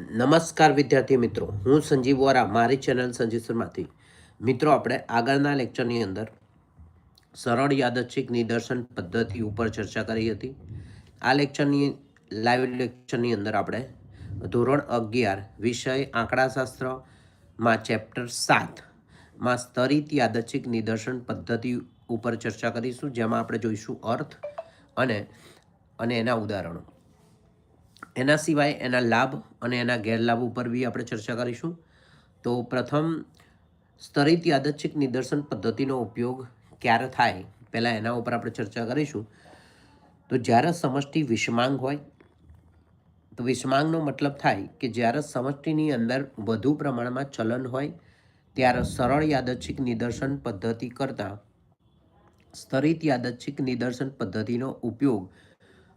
નમસ્કાર વિદ્યાર્થી મિત્રો. હું સંજીવ વોરા, મારી ચેનલ સંજીવ શર્માથી મિત્રો, આપણે આગળના લેક્ચરની અંદર સરળ યાદચ્છિક નિદર્શન પદ્ધતિ ઉપર ચર્ચા કરી હતી. આ લેક્ચરની, લાઈવ લેક્ચરની અંદર આપણે ધોરણ અગિયાર, વિષય આંકડાશાસ્ત્રમાં ચેપ્ટર સાતમાં સ્તરિત યાદચ્છિક નિદર્શન પદ્ધતિ ઉપર ચર્ચા કરીશું. જેમાં આપણે જોઈશું અર્થ અને અને એના ઉદાહરણો. એના સિવાય એના લાભ અને એના ગેરલાભ ઉપર બી આપણે ચર્ચા કરીશું. તો પ્રથમ, સ્તરિત યાદચ્છિક નિદર્શન પદ્ધતિનો ઉપયોગ ક્યારે થાય? પહેલાં એના ઉપર આપણે ચર્ચા કરીશું. તો જ્યારે સમષ્ટિ વિષમાંગ હોય, તો વિષમાંગનો મતલબ થાય કે જ્યારે સમષ્ટિની અંદર વધુ પ્રમાણમાં ચલન હોય, ત્યારે સરળ યાદચ્છિક નિદર્શન પદ્ધતિ કરતાં સ્તરિત યાદચ્છિક નિદર્શન પદ્ધતિનો ઉપયોગ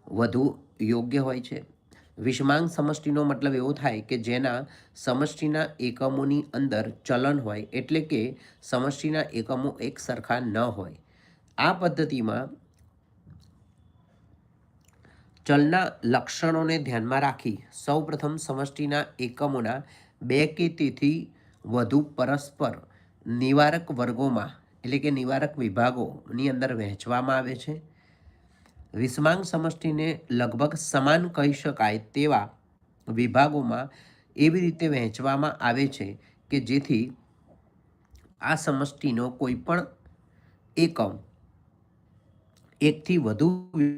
વધુ યોગ્ય હોય છે. વિષમાંગ સમષ્ટિનો મતલબ એવો થાય કે જેના સમષ્ટિના એકમોની અંદર ચલન હોય એટલે કે સમષ્ટિના એકમો એક સરખા ન હોય. આ પદ્ધતિમાં ચલના લક્ષણોને ધ્યાનમાં રાખી સૌપ્રથમ સમષ્ટિના એકમોના બે કે તેથી વધુ પરસ્પર નિવારક વર્ગોમાં એટલે કે નિવારક વિભાગોની અંદર વહેંચવામાં આવે છે. વિષમાંગ સમષ્ટિને લગભગ સમાન કહી શકાય તેવા વિભાગોમાં એવી રીતે વહેંચવામાં આવે છે કે જેથી આ સમષ્ટિનો કોઈ પણ એકમ એકથી વધુ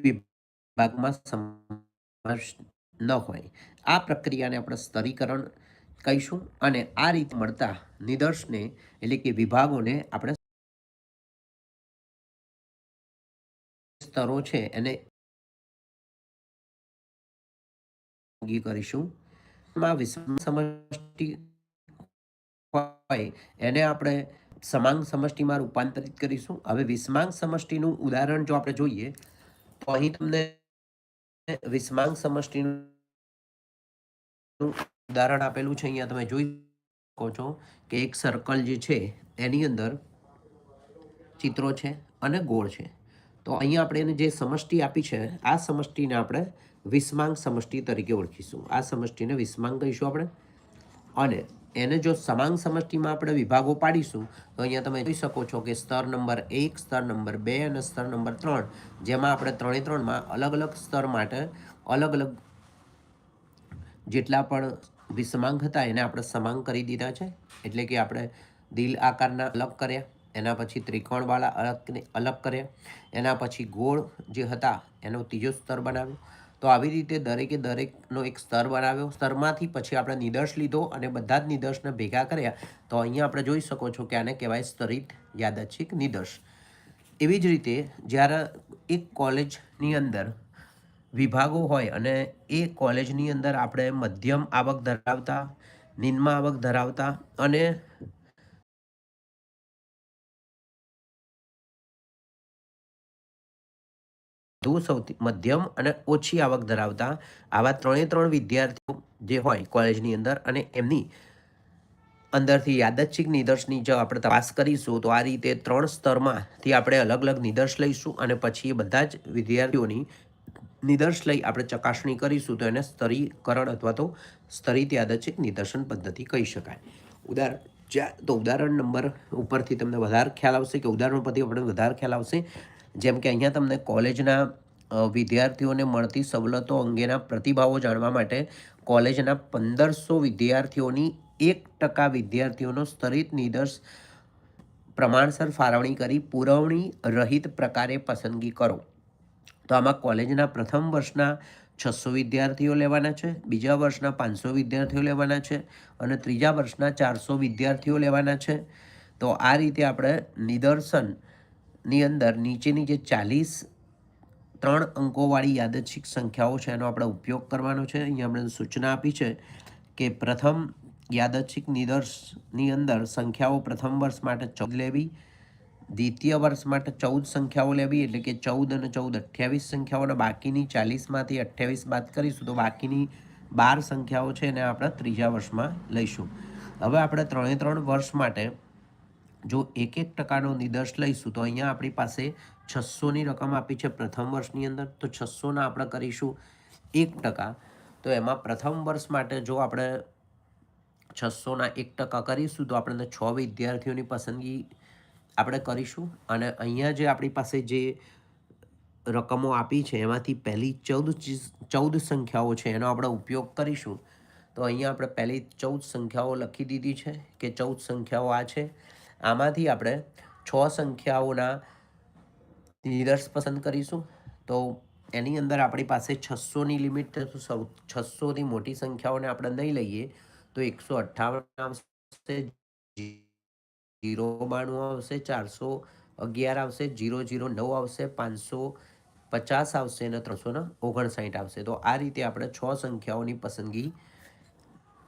વિભાગમાં સમાવેશ ન હોય. આ પ્રક્રિયાને આપણે સ્તરીકરણ કહીશું અને આ રીતે મળતા નિદર્શને એટલે કે વિભાગોને આપણે સ્તરો છે એને કરીશું. સમષ્ટિ હોય એને આપણે સમાંગ સમષ્ટિમાં રૂપાંતરિત કરીશું. હવે વિષમાંગ સમષ્ટિનું ઉદાહરણ જો આપણે જોઈએ, તો અહીં તમને વિષમાંગ સમષ્ટિનું ઉદાહરણ આપેલું છે. અહીંયા તમે જોઈ શકો છો કે એક સર્કલ જે છે, એની અંદર ચિત્રો છે અને ગોળ છે. તો અહીંયા આપણે એને જે સમષ્ટિ આપી છે, આ સમષ્ટિને આપણે વિસ્માંગ સમષ્ટિ તરીકે ઓળખીશું. આ સમષ્ટિને વિસ્માંગ કહીશું આપણે. અને એને જો સમાંગ સમષ્ટિમાં આપણે વિભાગો પાડીશું, તો અહીંયા તમે જોઈ શકો છો કે સ્તર નંબર એક, સ્તર નંબર બે અને સ્તર નંબર ત્રણ, જેમાં આપણે ત્રણે ત્રણમાં અલગ અલગ સ્તર માટે અલગ અલગ જેટલા પણ વિસમાંગ હતા, એને આપણે સમાંગ કરી દીધા છે. એટલે કે આપણે દિલ આકારના અલગ કર્યા. એના પછી ત્રિકોણવાળા અલગને અલગ કર્યા એના પછી ગોળ જે હતા એનો ત્રીજો સ્તર બનાવ્યો. તો આવી રીતે દરેકે દરેકનો એક સ્તર બનાવ્યો. સ્તરમાંથી પછી આપણે નિદર્શ લીધો અને બધા જ નિદર્શને ભેગા કર્યા. તો અહીંયા આપણે જોઈ શકો છો કે આને કહેવાય સ્તરિત યાદચ્છિક નિદર્શ. એવી જ રીતે જ્યારે એક કોલેજની અંદર વિભાગો હોય અને એ કોલેજની અંદર આપણે મધ્યમ આવક ધરાવતા, નિમ્ન આવક ધરાવતા અને વધુ સૌથી મધ્યમ અને ઓછી આવક ધરાવતા આવા ત્રણે ત્રણ વિદ્યાર્થીઓ જે હોય કોલેજની અંદર અને એમની અંદરથી યાદચ્છિક નિદર્શની જો આપણે તપાસ કરીશું તો આ રીતે ત્રણ સ્તરમાંથી આપણે અલગ અલગ નિદર્શ લઈશું અને પછી એ બધા જ વિદ્યાર્થીઓની નિદર્શ લઈ આપણે ચકાસણી કરીશું તો એને સ્તરીકરણ અથવા તો સ્તરિત યાદચ્છિક નિદર્શન પદ્ધતિ કહી શકાય. ઉદાહરણ જ્યાં તો ઉદાહરણ નંબર ઉપરથી તમને વધારે ખ્યાલ આવશે કે ઉદાહરણ પરથી આપણે વધારે ખ્યાલ આવશે. જેમ કે અહીંયા તમને કોલેજના વિદ્યાર્થીઓને મળતી સવલતો અંગેના પ્રતિભાવો જાણવા માટે કોલેજના પંદરસો વિદ્યાર્થીઓની એક ટકા વિદ્યાર્થીઓનો સ્તરિત નિદર્શ પ્રમાણસર ફાળવણી કરી પુરવણી રહિત પ્રકારે પસંદગી કરો. તો આમાં કોલેજના પ્રથમ વર્ષના છસો વિદ્યાર્થીઓ લેવાના છે, બીજા વર્ષના પાંચસો વિદ્યાર્થીઓ લેવાના છે અને ત્રીજા વર્ષના ચારસો વિદ્યાર્થીઓ લેવાના છે. તો આ રીતે આપણે નિદર્શનની અંદર નીચેની જે ચાલીસ ત્રણ અંકોવાળી યાદચ્છિક સંખ્યાઓ છે, એનો આપણે ઉપયોગ કરવાનો છે. અહીંયા આપણે સૂચના આપી છે કે પ્રથમ યાદચ્છિક નિદર્શની અંદર સંખ્યાઓ પ્રથમ વર્ષ માટે ચૌદ લેવી, દ્વિતીય વર્ષ માટે ચૌદ સંખ્યાઓ લેવી, એટલે કે ચૌદ અને ચૌદ અઠ્યાવીસ સંખ્યાઓના બાકીની ચાલીસમાંથી અઠ્યાવીસ બાદ કરીશું તો બાકીની બાર સંખ્યાઓ છે એને આપણે ત્રીજા વર્ષમાં લઈશું. હવે આપણે ત્રણે ત્રણ વર્ષ માટે જો એક એક ટકાનો નિદર્શ લઈશું, તો અહીંયા આપણી પાસે છસોની રકમ આપી છે પ્રથમ વર્ષની અંદર, તો છસોના આપણે કરીશું એક ટકા. તો એમાં પ્રથમ વર્ષ માટે જો આપણે છસોના એક ટકા કરીશું, તો આપણને છ વિદ્યાર્થીઓની પસંદગી આપણે કરીશું. અને અહીંયા જે આપણી પાસે જે રકમો આપી છે, એમાંથી પહેલી ચૌદ ચૌદ સંખ્યાઓ છે, એનો આપણે ઉપયોગ કરીશું. તો અહીંયા આપણે પહેલી ચૌદ સંખ્યાઓ લખી દીધી છે, કે ચૌદ સંખ્યાઓ આ છે. આમાંથી આપણે છ સંખ્યાઓના નિદર્શ પસંદ કરીશું. તો એની અંદર આપણી પાસે છસોની લિમિટ સૌ છસોથી મોટી સંખ્યાઓને આપણે નહીં લઈએ, તો એકસો અઠ્ઠાવન આવશે જીરો બાણું આવશે, ચારસો અગિયાર આવશે જીરો જીરો નવ આવશે, પાંચસો પચાસ આવશે અને ત્રણસો ને ઓગણસાઠ આવશે. તો આ રીતે આપણે છ સંખ્યાઓની પસંદગી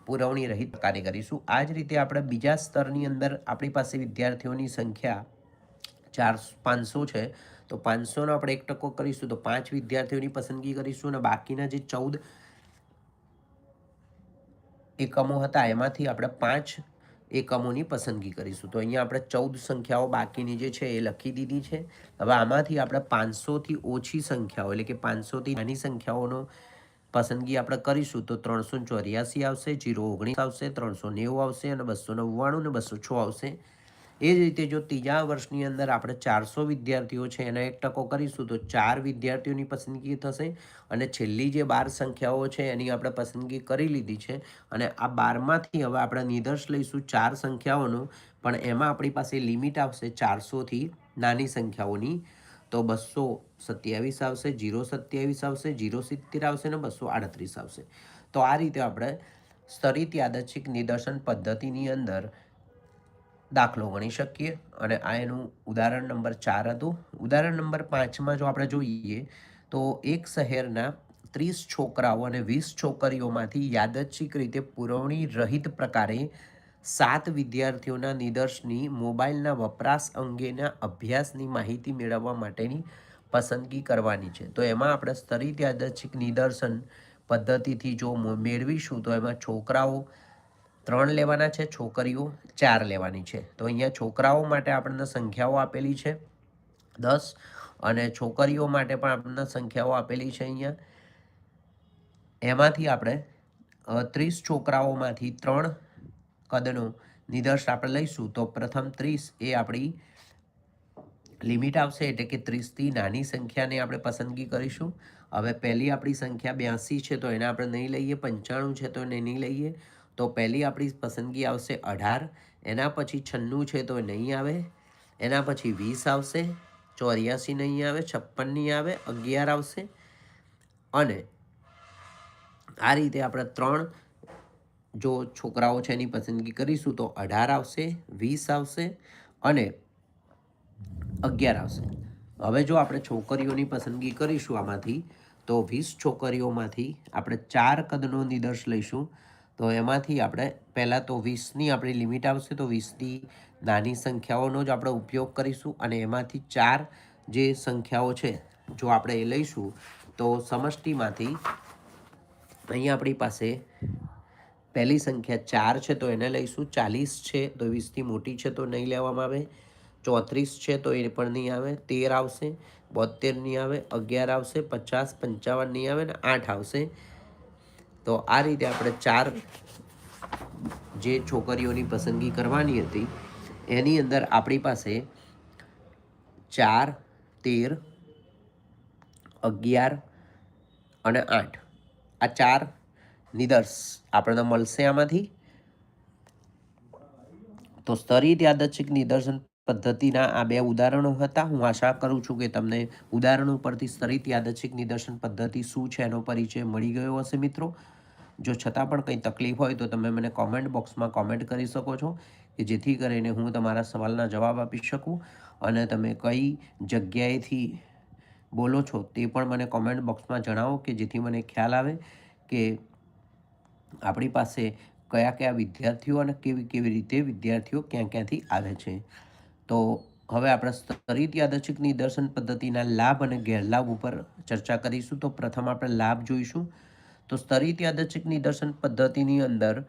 પુરવણી રહિત કાર્ય કરીશું. આ જ રીતે આપણે બીજા સ્તરની અંદર આપણી પાસે વિદ્યાર્થીઓની સંખ્યા ચાર પાંચસો છે. તો પાંચસોનો આપણે એક ટકો કરીશું, તો પાંચ વિદ્યાર્થીઓની પસંદગી કરીશું અને બાકીના જે ચૌદ એકમો હતા, એમાંથી આપણે પાંચ એકમોની પસંદગી કરીશું. તો અહીંયા આપણે ચૌદ સંખ્યાઓ બાકીની જે છે એ લખી દીધી છે. હવે આમાંથી આપણે પાંચસોથી ઓછી સંખ્યાઓ, એટલે કે પાંચસોથી નાની સંખ્યાઓનો પસંદગી આપણે કરીશું તો ત્રણસો ચોર્યાસી આવશે, જીરો ઓગણીસ આવશે, ત્રણસો નેવું આવશે અને બસો નવ્વાણું ને બસો છ આવશે. એ જ રીતે જો ત્રીજા વર્ષની અંદર આપણે ચારસો વિદ્યાર્થીઓ છે એનો એક ટકો કરીશું તો ચાર વિદ્યાર્થીઓની પસંદગી થશે અને છેલ્લી જે બાર સંખ્યાઓ છે એની આપણે પસંદગી કરી લીધી છે અને આ બારમાંથી હવે આપણે નિદર્શ લઈશું ચાર સંખ્યાઓનું, પણ એમાં આપણી પાસે લિમિટ આવશે ચારસોથી નાની સંખ્યાઓની. તો બસો સત્યાવીસ આવશે, જીરો સત્યાવીસ આવશે, જીરો સિત્તેર આવશે અને બસો આડત્રીસ આવશે. તો આ રીતે આપણે સ્તરિત યાદચ્છિક નિદર્શન પદ્ધતિની અંદર દાખલો ગણી શકીએ. અને આ એનું ઉદાહરણ નંબર ચાર હતું. ઉદાહરણ નંબર પાંચમાં જો આપણે જોઈએ, તો એક શહેરના ત્રીસ છોકરાઓ અને વીસ છોકરીઓમાંથી યાદચ્છિક રીતે પુરવણી રહિત પ્રકારે સાત વિદ્યાર્થીઓના નિદર્શની, મોબાઈલના વપરાશ અંગેના અભ્યાસની માહિતી મેળવવા માટેની પસંદગી કરવાની છે. તો એમાં આપણે સ્તરિત યાદચ્છિક નિદર્શન પદ્ધતિથી જો મેળવીશું, તો એમાં છોકરાઓ ત્રણ લેવાના છે, છોકરીઓ ચાર લેવાની છે. તો અહીંયા છોકરાઓ માટે આપણને સંખ્યાઓ આપેલી છે દસ અને છોકરીઓ માટે પણ આપણને સંખ્યાઓ આપેલી છે અહીંયા. એમાંથી આપણે ત્રીસ છોકરાઓમાંથી ત્રણ કદનો નિદર્શ આપણે લઈશું, તો પ્રથમ ત્રીસ એ આપણી લિમિટ આવશે એટલે કે ત્રીસથી નાની સંખ્યાને આપણે પસંદગી કરીશું. હવે પહેલી આપણી સંખ્યા બ્યાસી છે, તો એને આપણે નહીં લઈએ, પંચાણું છે, તો એને નહીં લઈએ. તો પહેલી આપણી પસંદગી આવશે અઢાર, એના પછી છન્નું છે, તો નહીં આવે. એના પછી વીસ આવશે, ચોર્યાસી નહીં આવે, છપ્પન નહીં આવે, અગિયાર આવશે. અને આ રીતે આપણે ત્રણ જો છોકરાઓ છે એની પસંદગી કરીશું તો અઢાર આવશે, વીસ આવશે અને અગિયાર આવશે. હવે જો આપણે છોકરીઓની પસંદગી કરીશું આમાંથી, તો વીસ છોકરીઓમાંથી આપણે ચાર કદનો નિદર્શ લઈશું. તો એમાંથી આપણે પહેલાં તો વીસની આપણી લિમિટ આવશે, તો વીસની નાની સંખ્યાઓનો જ આપણે ઉપયોગ કરીશું અને એમાંથી ચાર જે સંખ્યાઓ છે, જો આપણે એ લઈશું, તો સમષ્ટિમાંથી અહીં આપણી પાસે પહેલી સંખ્યા ચાર છે, તો એને લઈશું. ચાલીસ છે, તો વીસથી મોટી છે, તો નહીં લેવામાં આવે. ચોત્રીસ છે, તો એ પણ નહીં આવે. તેર આવશે બોતેર નહીં આવે, અગિયાર આવશે, પચાસ, પંચાવન નહીં આવે ને આઠ આવશે. તો આ રીતે આપણે ચાર જે છોકરીઓની પસંદગી કરવાની હતી, એની અંદર આપણી પાસે ચાર, તેર, અગિયાર અને આઠ. આ ચાર નિદર્શ આપણને મળશે આમાંથી. તો સ્તરિત યાદચ્છિક નિદર્શન પદ્ધતિના આ બે ઉદાહરણો હતા. હું આશા કરું છું કે તમને ઉદાહરણો પરથી સ્તરિત યાદચ્છિક નિદર્શન પદ્ધતિ શું છે એનો પરિચય મળી ગયો હશે મિત્રો. જો છતાં પણ કંઈ તકલીફ હોય તો તમે મને કોમેન્ટ બોક્સમાં કોમેન્ટ કરી શકો છો કે જેથી કરીને હું તમારા સવાલના જવાબ આપી શકું અને તમે કઈ જગ્યાએથી બોલો છો તે પણ મને કોમેન્ટ બોક્સમાં જણાવો કે જેથી મને ખ્યાલ આવે કે આપણી પાસે કયા કયા વિદ્યાર્થીઓ અને કેવી કેવી રીતે વિદ્યાર્થીઓ ક્યાં ક્યાંથી આવે છે? તો હવે આપણે સ્તરિત યાદચ્છિક નિદર્શન પદ્ધતિના લાભ અને ગેરલાભ ઉપર ચર્ચા કરીશું. તો પ્રથમ આપણે લાભ જોઈશું. તો સ્તરિત યાદચ્છિક નિદર્શન પદ્ધતિની અંદર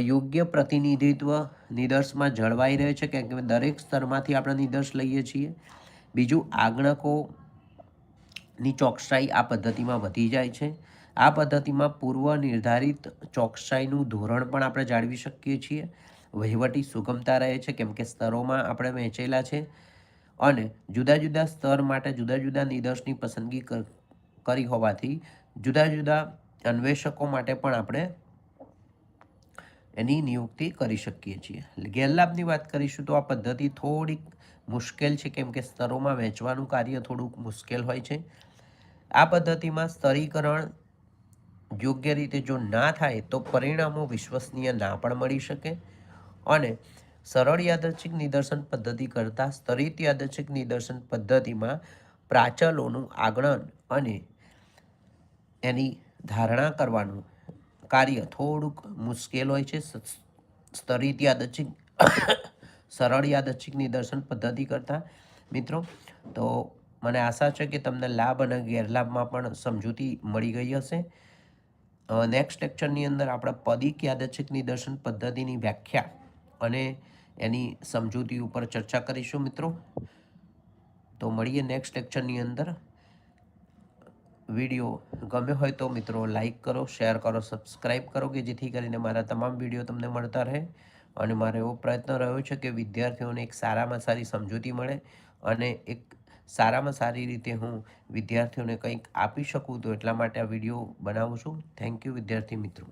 યોગ્ય પ્રતિનિધિત્વ નિદર્શમાં જળવાઈ રહે છે. કેમ કે દરેક સ્તરમાંથી આપણે નિદર્શ લઈએ છીએ. બીજું, આગણકોની ચોકસાઈ આ પદ્ધતિમાં વધી જાય છે. આ પદ્ધતિમાં પૂર્વ નિર્ધારિત ચોકસાઈનું ધોરણ પણ આપણે જાળવી શકીએ છીએ. વહીવટી સુગમતા રહે છે, કેમ કે સ્તરોમાં આપણે વહેંચેલા છે અને જુદા જુદા સ્તર માટે જુદા જુદા નિદર્શની પસંદગી કર- હોવાથી જુદા જુદા અન્વેષકો માટે પણ આપણે એની નિયુક્તિ કરી શકીએ છીએ. ગેરલાભની વાત કરીશું તો આ પદ્ધતિ થોડીક મુશ્કેલ છે, કેમ કે સ્તરોમાં વહેંચવાનું કાર્ય થોડુંક મુશ્કેલ હોય છે. આ પદ્ધતિમાં સ્તરીકરણ યોગ્ય રીતે જો ના થાય તો પરિણામો વિશ્વસનીય ના પણ મળી શકે. અને સરળ યાદચ્છિક નિદર્શન પદ્ધતિ કરતાં સ્તરિત યાદચ્છિક નિદર્શન પદ્ધતિમાં પ્રાચલોનું આગણન અને એની ધારણા કરવાનું કાર્ય થોડુંક મુશ્કેલ હોય છે. સ્તરિત યાદચ્છિક સરળ યાદચ્છિક નિદર્શન પદ્ધતિ કરતાં મિત્રો, તો મને આશા છે કે તમને લાભ અને ગેરલાભમાં પણ સમજૂતી મળી ગઈ હશે. નેક્સ્ટ લેક્ચરની અંદર આપણે પદિક યાદચ્છિક નિદર્શન પદ્ધતિની વ્યાખ્યા અને એની સમજૂતી ઉપર ચર્ચા કરીશું મિત્રો. તો મળીએ નેક્સ્ટ લેક્ચરની અંદર. વીડિયો ગમ્યો હોય તો મિત્રો લાઈક કરો શેર કરો સબસ્ક્રાઈબ કરો કે જેથી કરીને મારા તમામ વીડિયો તમને મળતા રહે. અને મારો એવો પ્રયત્ન રહ્યો છે કે વિદ્યાર્થીઓને એક સારામાં સારી સમજૂતી મળે અને એક સારામાં સારી રીતે હું વિદ્યાર્થીઓને કંઈક આપી શકું તો એટલા માટે આ વીડિયો બનાવું છું. થેન્ક યુ વિદ્યાર્થી મિત્રો.